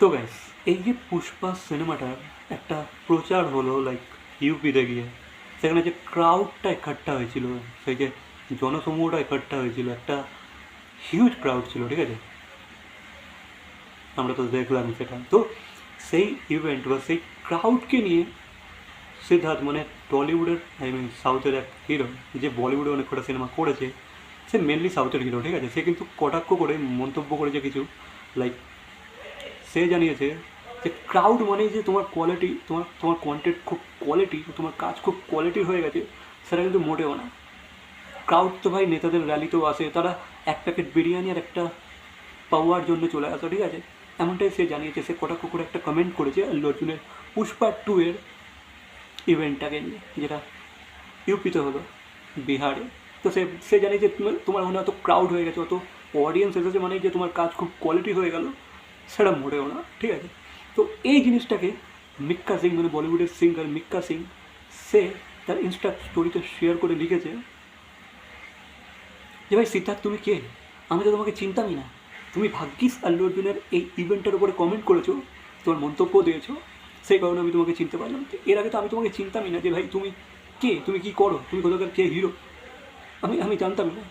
তো গাইস এই যে পুষ্পা সিনেমাটার একটা প্রচার হলো লাইক ইউপিতে গিয়ে। সেখানে যে ক্রাউডটা একট্টা হয়েছিল, সেই যে জনসমূহটা একট্টা হয়েছিল, একটা হিউজ ক্রাউড ছিল, ঠিক আছে? আমরা তো দেখলাম সেটা। তো সেই ইভেন্ট বা সেই ক্রাউডকে নিয়ে সিদ্ধার্থ মানে টলিউডের আই মিন সাউথের এক হিরো যে বলিউডে অনেক কটা সিনেমা করেছে, সে মেনলি সাউথের হিরো ঠিক আছে? সে কিন্তু কটাক্ষ করে, মন্তব্য করেছে কিছু লাইক সে জানিয়েছে যে ক্রাউড মানে যে তোমার কোয়ালিটি তোমার তোমার কন্টেন্ট খুব কোয়ালিটি তোমার কাজ খুব কোয়ালিটির হয়ে গেছে, সেটা কিন্তু মোটেও না। ক্রাউড তো ভাই নেতাদের র্যালিতেও আসে, তারা এক প্যাকেট বিরিয়ানি আর একটা পাওয়ার জন্য চলে আসে, ঠিক আছে? এমনটাই সে জানিয়েছে, সে কটা কুকুর একটা কমেন্ট করেছে আল্লু অর্জুনের পুষ্পা টু এর ইভেন্টটাকে নিয়ে, যেটা ইউপিতে হলো, বিহারে। তো সে সে জানে যে তোমার মনে হয় অত ক্রাউড হয়ে গেছে, অত অডিয়েন্স এসেছে মানে যে তোমার কাজ খুব কোয়ালিটি হয়ে গেল? সেটা মোটেও না ঠিক আছে? তো এই জিনিসটাকে মিক্কা সিং মানে বলিউডের সিঙ্গার মিক্কা সিং, সে তার ইনস্টা স্টোরিতে শেয়ার করে লিখেছে যে, ভাই সিদ্ধার্থ, তুমি কে? আমি তো তোমাকে চিনতামই না। তুমি ভাগ্যিস আল্লু অর্জুনের এই ইভেন্টের উপরে কমেন্ট করেছ, তোমার মন্তব্য দিয়েছ, সেই কারণে আমি তোমাকে চিনতে পারলাম। এর আগে তো আমি তোমাকে চিনতামই না যে, ভাই, তুমি কে? তুমি কি করো? তুমি কোথাকার কে হিরো আমি আমি জানতামই না।